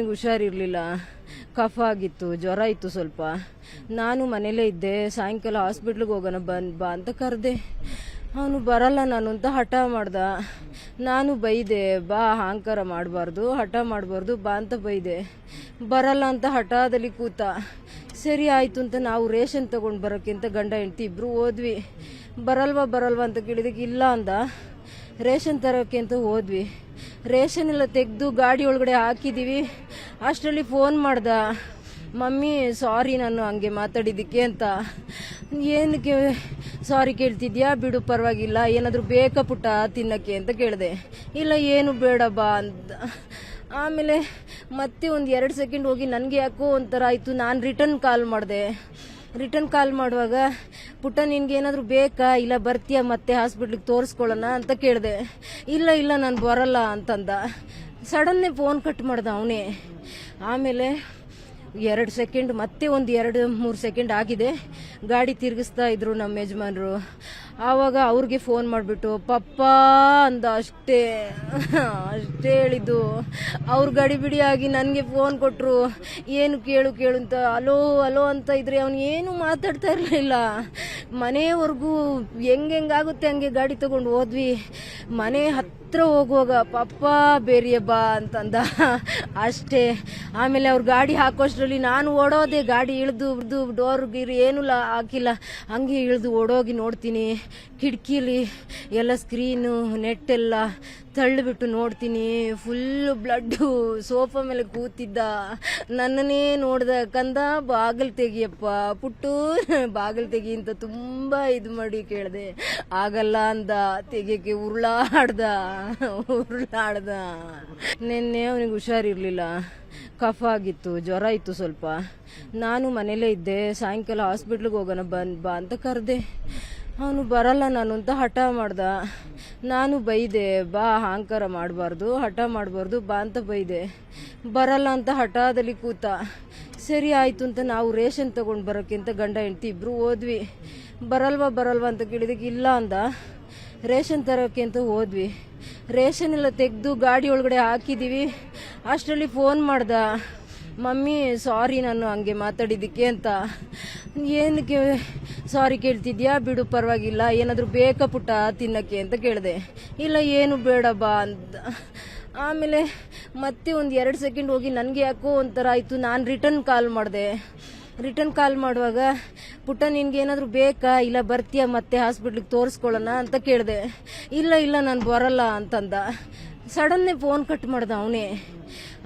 ಅವನಿಗೆ ಹುಷಾರಿರಲಿಲ್ಲ. ಕಫ ಆಗಿತ್ತು, ಜ್ವರ ಇತ್ತು ಸ್ವಲ್ಪ. ನಾನು ಮನೇಲೇ ಇದ್ದೆ. ಸಾಯಂಕಾಲ ಹಾಸ್ಪಿಟ್ಲಿಗೆ ಹೋಗೋಣ ಬನ್, ಬಾ ಅಂತ ಕರೆದೆ. ಅವನು ಬರಲ್ಲ ನಾನು ಅಂತ ಹಠ ಮಾಡ್ದ. ನಾನು ಬೈದೆ, ಬಾ, ಅಹಂಕಾರ ಮಾಡಬಾರ್ದು, ಹಠ ಮಾಡಬಾರ್ದು, ಬಾ ಅಂತ ಬೈದೆ. ಬರಲ್ಲ ಅಂತ ಹಠದಲ್ಲಿ ಕೂತ. ಸರಿ ಆಯಿತು ಅಂತ ನಾವು ರೇಷನ್ ತಗೊಂಡು ಬರೋಕ್ಕಿಂತ ಗಂಡ, ಹೆಂಡತಿ ಇಬ್ಬರು ಹೋದ್ವಿ. ಬರಲ್ವಾ ಬರಲ್ವಾ ಅಂತ ಕೇಳಿದಕ್ಕೆ ಇಲ್ಲ ಅಂದ. ರೇಷನ್ ತರೋಕ್ಕೆ ಅಂತ ಹೋದ್ವಿ. ರೇಷನ್ ಎಲ್ಲ ತೆಗೆದು ಗಾಡಿ ಒಳಗಡೆ ಹಾಕಿದ್ದೀವಿ ಅಷ್ಟರಲ್ಲಿ ಫೋನ್ ಮಾಡ್ದ, ಮಮ್ಮಿ ಸಾರಿ ನಾನು ಹಂಗೆ ಮಾತಾಡಿದ್ದಕ್ಕೆ ಅಂತ. ಏನಕ್ಕೆ ಸಾರಿ ಕೇಳ್ತಿದ್ಯಾ? ಬಿಡು, ಪರವಾಗಿಲ್ಲ. ಏನಾದರೂ ಬೇಕಾ ಪುಟ್ಟ ತಿನ್ನಕ್ಕೆ? ಅಂತ ಕೇಳಿದೆ. ಇಲ್ಲ, ಏನು ಬೇಡ ಬಾ ಅಂತ. ಆಮೇಲೆ ಮತ್ತೆ ಒಂದು ಎರಡು ಸೆಕೆಂಡ್ ಹೋಗಿ, ನನಗೆ ಯಾಕೋ ಒಂಥರ ಆಯಿತು. ನಾನು ರಿಟರ್ನ್ ಕಾಲ್ ಮಾಡಿದೆ. ರಿಟರ್ನ್ ಕಾಲ್ ಮಾಡುವಾಗ, ಪುಟ್ಟ, ನಿನ್ಗೆ ಏನಾದರೂ ಬೇಕಾ? ಇಲ್ಲ, ಬರ್ತೀಯಾ ಮತ್ತೆ ಹಾಸ್ಪಿಟ್ಲಿಗೆ ತೋರಿಸ್ಕೊಳ್ಳೋಣ? ಅಂತ ಕೇಳಿದೆ. ಇಲ್ಲ ಇಲ್ಲ, ನಾನು ಬರಲ್ಲ ಅಂತಂದ. ಸಡನ್ನೇ ಫೋನ್ ಕಟ್ ಮಾಡ್ದ ಅವನೇ. ಆಮೇಲೆ ಎರಡು ಸೆಕೆಂಡ್, ಮತ್ತೆ ಒಂದು ಎರಡು, ಮೂರು ಸೆಕೆಂಡ್ ಆಗಿದೆ. ಗಾಡಿ ತಿರುಗಿಸ್ತಾ ಇದ್ರು ನಮ್ಮ ಯಜಮಾನ್ರು. ಆವಾಗ ಅವ್ರಿಗೆ ಫೋನ್ ಮಾಡಿಬಿಟ್ಟು, ಪಪ್ಪ ಅಂದ ಅಷ್ಟೇ. ಅಷ್ಟೇ ಹೇಳಿದ್ದು. ಅವ್ರು ಗಡಿಬಿಡಿಯಾಗಿ ನನಗೆ ಫೋನ್ ಕೊಟ್ಟರು ಏನು ಕೇಳು ಕೇಳು ಅಂತ, ಅಲೋ ಅಲೋ ಅಂತ ಇದ್ರೆ ಅವನು ಏನು ಮಾತಾಡ್ತಾ ಇರಲಿಲ್ಲ. ಮನೆಯವರೆಗೂ ಹೆಂಗೆ ಹೆಂಗಾಗುತ್ತೆ ಹಂಗೆ ಗಾಡಿ ತಗೊಂಡು ಹೋದ್ವಿ. ಮನೆ ಹತ್ರ ಹೋಗುವಾಗ, ಪಪ್ಪ ಬೇರಿಯ ಬಾ ಅಂತಂದ. ಅಷ್ಟೇ. ಆಮೇಲೆ ಅವ್ರು ಗಾಡಿ ಹಾಕೋಷ್ಟರಲ್ಲಿ ನಾನು ಓಡೋದೆ ಗಾಡಿ ಇಳಿದು ಇಳಿದು ಡೋರ್ ಗೀರ್ ಏನೂ ಹಾಕಿಲ್ಲ. ಹಂಗೆ ಇಳಿದು ಓಡೋಗಿ ನೋಡ್ತೀನಿ. ಕಿಟಕಿಲಿ ಎಲ್ಲ ಸ್ಕ್ರೀನು ನೆಟ್ ಎಲ್ಲ ತಳ್ಳಿಬಿಟ್ಟು ನೋಡ್ತೀನಿ. ಫುಲ್ಲು ಬ್ಲಡ್ಡು ಸೋಫಾ ಮೇಲೆ ಕೂತಿದ್ದ. ನನ್ನನ್ನೇ ನೋಡ್ದ, ಕಂದ, ಬಾಗಿಲು ತೆಗಿಯಪ್ಪ. ಪುಟ್ಟು, ಬಾಗಿಲು ತೆಗಿ ಅಂತ ತುಂಬ ಇದು ಮಾಡಿ ಕೇಳಿದೆ. ಆಗಲ್ಲ ಅಂದ. ತೆಗಿಯಕ್ಕೆ ಉರುಳಾಡ್ದ. ಉರುಳಾಡ್ದ. ನಿನ್ನೆ ಅವನಿಗೆ ಹುಷಾರಿರ್ಲಿಲ್ಲ. ಕಫ ಆಗಿತ್ತು, ಜ್ವರ ಇತ್ತು ಸ್ವಲ್ಪ. ನಾನು ಮನೇಲೇ ಇದ್ದೆ, ಸಾಯಂಕಾಲ ಹಾಸ್ಪಿಟ್ಲಿಗೆ ಹೋಗೋಣ ಬಂದ್ ಬಾ ಅಂತ ಕರೆದೆ. ಅವನು ಬರಲ್ಲ ನಾನು ಅಂತ ಹಠ ಮಾಡ್ದ. ನಾನು ಬೈದೆ, ಬಾ ಅಹಂಕಾರ ಮಾಡಬಾರ್ದು, ಹಠ ಮಾಡಬಾರ್ದು, ಬಾ ಅಂತ ಬೈದೆ. ಬರಲ್ಲ ಅಂತ ಹಠದಲ್ಲಿ ಕೂತ. ಸರಿ ಆಯಿತು ಅಂತ ನಾವು ರೇಷನ್ ತಗೊಂಡು ಬರೋಕ್ಕಿಂತ ಗಂಡ ಹೆಂಡತಿ ಇಬ್ಬರು ಹೋದ್ವಿ. ಬರಲ್ವಾ ಬರಲ್ವಾ ಅಂತ ಕೇಳಿದಕ್ಕೆ ಇಲ್ಲ ಅಂದ. ರೇಷನ್ ತರೋಕ್ಕೆ ಅಂತ ಹೋದ್ವಿ. ರೇಷನ್ ಎಲ್ಲ ತೆಗೆದು ಗಾಡಿ ಒಳಗಡೆ ಹಾಕಿದ್ದೀವಿ ಅಷ್ಟರಲ್ಲಿ ಫೋನ್ ಮಾಡ್ದ, ಮಮ್ಮಿ ಸಾರಿ ನಾನು ಹಂಗೆ ಮಾತಾಡಿದ್ದಕ್ಕೆ ಅಂತ. ಏನಕ್ಕೆ ಸಾರಿ ಕೇಳ್ತಿದ್ಯಾ? ಬಿಡು, ಪರವಾಗಿಲ್ಲ. ಏನಾದರೂ ಬೇಕಾ ಪುಟ್ಟ ತಿನ್ನಕ್ಕೆ? ಅಂತ ಕೇಳಿದೆ. ಇಲ್ಲ, ಏನು ಬೇಡ ಬಾ ಅಂತ. ಆಮೇಲೆ ಮತ್ತೆ ಒಂದು ಎರಡು ಸೆಕೆಂಡ್ ಹೋಗಿ, ನನಗೆ ಯಾಕೋ ಒಂಥರ ಆಯಿತು. ನಾನು ರಿಟರ್ನ್ ಕಾಲ್ ಮಾಡಿದೆ. ರಿಟರ್ನ್ ಕಾಲ್ ಮಾಡುವಾಗ, ಪುಟ್ಟ ನಿನ್ಗೆ ಏನಾದರೂ ಬೇಕಾ? ಇಲ್ಲ ಬರ್ತೀಯ ಮತ್ತೆ ಹಾಸ್ಪಿಟ್ಲಿಗೆ ತೋರಿಸ್ಕೊಳ್ಳೋಣ ಅಂತ ಕೇಳಿದೆ. ಇಲ್ಲ ಇಲ್ಲ, ನಾನು ಬರಲ್ಲ ಅಂತಂದ. ಸಡನ್ನೇ ಫೋನ್ ಕಟ್ ಮಾಡ್ದೆ ಅವನೇ.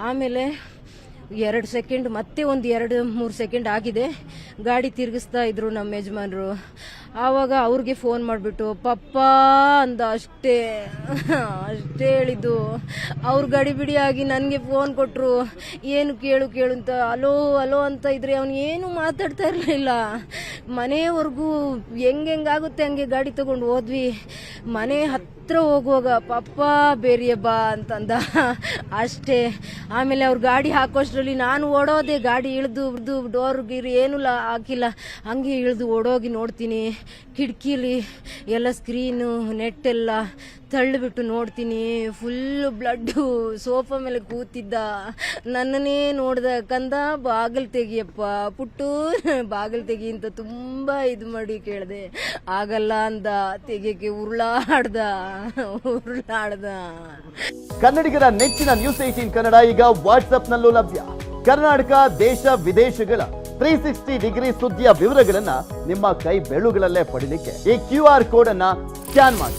ಆಮೇಲೆ ಎರಡು ಸೆಕೆಂಡ್, ಮತ್ತೆ ಒಂದು ಎರಡು, ಮೂರು ಸೆಕೆಂಡ್ ಆಗಿದೆ. ಗಾಡಿ ತಿರುಗಿಸ್ತಾ ಇದ್ರು ನಮ್ಮ ಯಜಮಾನ್ರು. ಆವಾಗ ಅವ್ರಿಗೆ ಫೋನ್ ಮಾಡಿಬಿಟ್ಟು, ಪಪ್ಪ, ಅಂದ ಅಷ್ಟೇ. ಅಷ್ಟೇ ಹೇಳಿದ್ದು. ಅವ್ರು ಗಡಿಬಿಡಿಯಾಗಿ ನನಗೆ ಫೋನ್ ಕೊಟ್ಟರು ಏನು ಕೇಳು ಕೇಳು ಅಂತ, ಅಲೋ ಅಲೋ, ಅಂತ ಇದ್ರೆ ಅವನು ಏನು ಮಾತಾಡ್ತಾ ಇರಲಿಲ್ಲ. ಮನೆಯವರೆಗೂ ಹೆಂಗೆ ಹೆಂಗಾಗುತ್ತೆ ಹಂಗೆ ಗಾಡಿ ತಗೊಂಡು ಹೋದ್ವಿ. ಮನೆ ಹತ್ರ ಹೋಗುವಾಗ, ಪಪ್ಪ, ಬೇರಿಯ ಬಾ ಅಂತಂದ. ಅಷ್ಟೇ. ಆಮೇಲೆ ಅವ್ರು ಗಾಡಿ ಹಾಕೋಷ್ಟರಲ್ಲಿ ನಾನು ಓಡೋದೆ, ಗಾಡಿ ಇಳಿದು ಇಳಿದು, ಡೋರ್, ಗೀರ್ ಏನೂ ಹಾಕಿಲ್ಲ. ಹಂಗೆ ಇಳಿದು ಓಡೋಗಿ ನೋಡ್ತೀನಿ. ಕಿಟಕಿಲಿ ಎಲ್ಲ ಸ್ಕ್ರೀನು ನೆಟ್ ಎಲ್ಲ ತಳ್ಳಿಬಿಟ್ಟು ನೋಡ್ತೀನಿ. ಫುಲ್ಲು ಬ್ಲಡ್ಡು ಸೋಫಾ ಮೇಲೆ ಕೂತಿದ್ದ. ನನ್ನನ್ನೇ ನೋಡ್ದ ಕಂದ, ಬಾಗಿಲು ತೆಗಿಯಪ್ಪ. ಪುಟ್ಟು, ಬಾಗಿಲು ತೆಗಿ ಅಂತ ತುಂಬ ಇದು ಮಾಡಿ ಕೇಳಿದೆ. ಆಗಲ್ಲ ಅಂದ. ತೆಗಿಯಕ್ಕೆ ಉರುಳಾಡ್ದ. ಉರುಳಾಡ್ದ. ಕನ್ನಡಿಗರ ನೆಚ್ಚಿನ ನ್ಯೂಸ್ ಏಟೀನ್ ಕನ್ನಡ ಈಗ ವಾಟ್ಸ್ಆಪ್ನಲ್ಲೂ ಲಭ್ಯ. ಕರ್ನಾಟಕ, ದೇಶ, ವಿದೇಶಗಳ ತ್ರೀ ಸಿಕ್ಸ್ಟಿ ಡಿಗ್ರಿ ಸುದ್ದಿಯ ವಿವರಗಳನ್ನ ನಿಮ್ಮ ಕೈ ಬೆಳುಗಳಲ್ಲೇ ಪಡಿಲಿಕ್ಕೆ ಈ ಕ್ಯೂ ಆರ್ ಕೋಡ್ ಅನ್ನ ಸ್ಕ್ಯಾನ್ ಮಾಡಿ.